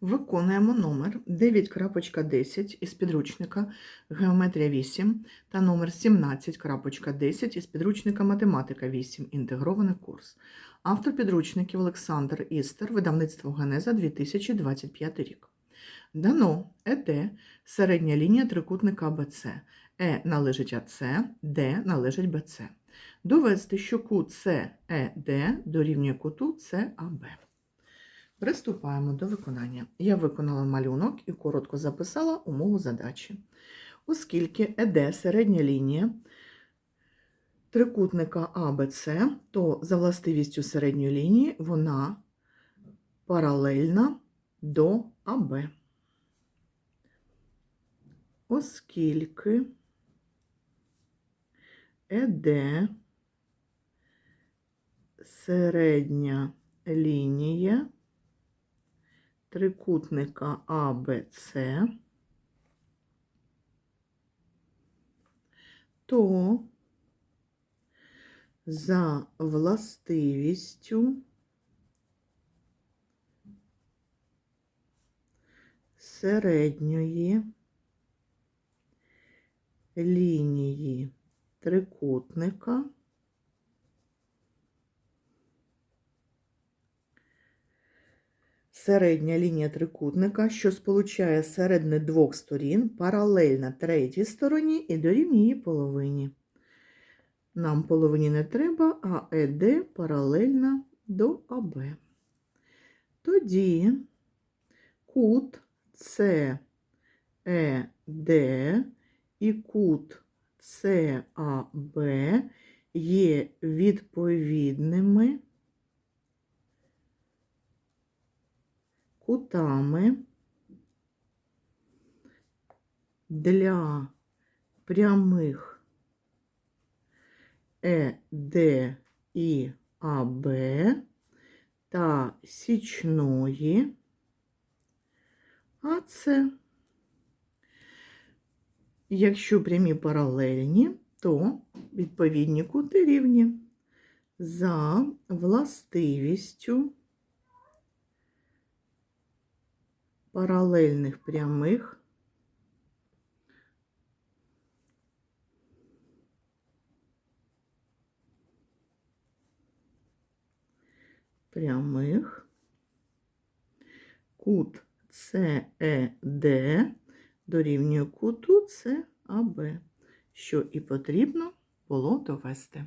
Виконуємо номер 9.10 із підручника Геометрія 8 та номер 17.10 із підручника Математика 8. Інтегрований курс. Автор підручників Олександр Істер, видавництво Генеза 2025 рік. Дано ЕТ середня лінія трикутника АБЦ. Е належить АЦ, Д належить БЦ. Довести, що кут СЕД дорівнює куту САБ. Приступаємо до виконання. Я виконала малюнок і коротко записала умову задачі. Оскільки ЕД середня лінія трикутника АБЦ, то за властивістю середньої лінії вона паралельна до АБ. Оскільки ЕД середня лінія трикутника АБЦ, то за властивістю середньої лінії трикутника Середня лінія трикутника, що сполучає середини двох сторін, паралельна третій стороні і дорівнює її половині. Нам половині не треба, а ЕД паралельна до АБ. Тоді кут СЕД і кут САБ є відповідними кутами для прямих ЕД і АБ та січної АЦ. Якщо прямі паралельні, то відповідні кути рівні за властивістю паралельних прямих прямих кут СЕД дорівнює куту САБ, що і потрібно було довести.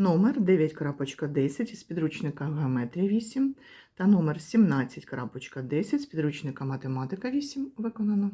Номер 9.10 із підручника Геометрія 8 та номер 17.10 з підручника Математика 8 виконано.